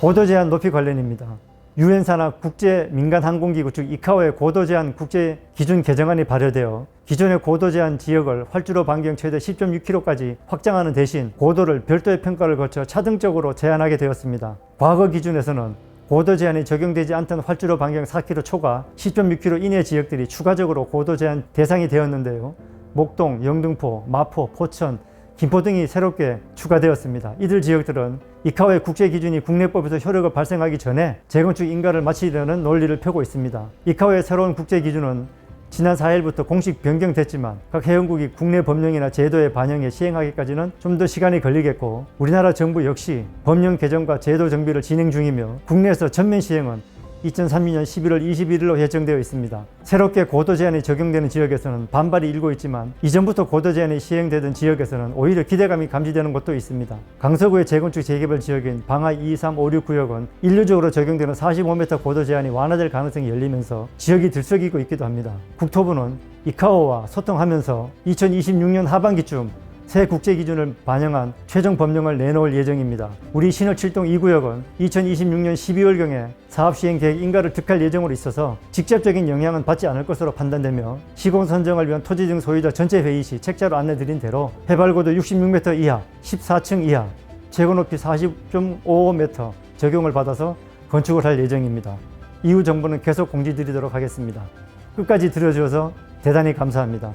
고도 제한 높이 관련입니다. 유엔 산하 국제 민간 항공기구 즉 이카오의 고도 제한 국제 기준 개정안이 발효되어 기존의 고도 제한 지역을 활주로 반경 최대 10.6km까지 확장하는 대신 고도를 별도의 평가를 거쳐 차등적으로 제한하게 되었습니다. 과거 기준에서는 고도 제한이 적용되지 않던 활주로 반경 4km 초과 10.6km 이내 지역들이 추가적으로 고도 제한 대상이 되었는데요. 목동, 영등포, 마포, 포천, 김포 등이 새롭게 추가되었습니다. 이들 지역들은 이카오의 국제 기준이 국내법에서 효력을 발생하기 전에 재건축 인가를 마치려는 논리를 펴고 있습니다. 이카오의 새로운 국제 기준은 지난 4일부터 공식 변경됐지만 각 회원국이 국내 법령이나 제도에 반영해 시행하기까지는 좀 더 시간이 걸리겠고 우리나라 정부 역시 법령 개정과 제도 정비를 진행 중이며 국내에서 전면 시행은 2032년 11월 21일로 예정되어 있습니다. 새롭게 고도 제한이 적용되는 지역에서는 반발이 일고 있지만 이전부터 고도 제한이 시행되던 지역에서는 오히려 기대감이 감지되는 곳도 있습니다. 강서구의 재건축 재개발 지역인 방화 2, 3, 5, 6 구역은 일률적으로 적용되는 45m 고도 제한이 완화될 가능성이 열리면서 지역이 들썩이고 있기도 합니다. 국토부는 이카오와 소통하면서 2026년 하반기쯤 새 국제 기준을 반영한 최종 법령을 내놓을 예정입니다. 우리 신월 7동 2구역은 2026년 12월경에 사업 시행 계획 인가를 득할 예정으로 있어서 직접적인 영향은 받지 않을 것으로 판단되며 시공 선정을 위한 토지 등 소유자 전체 회의 시 책자로 안내 드린 대로 해발고도 66m 이하, 14층 이하, 최고 높이 40.55m 적용을 받아서 건축을 할 예정입니다. 이후 정보는 계속 공지드리도록 하겠습니다. 끝까지 들어주셔서 대단히 감사합니다.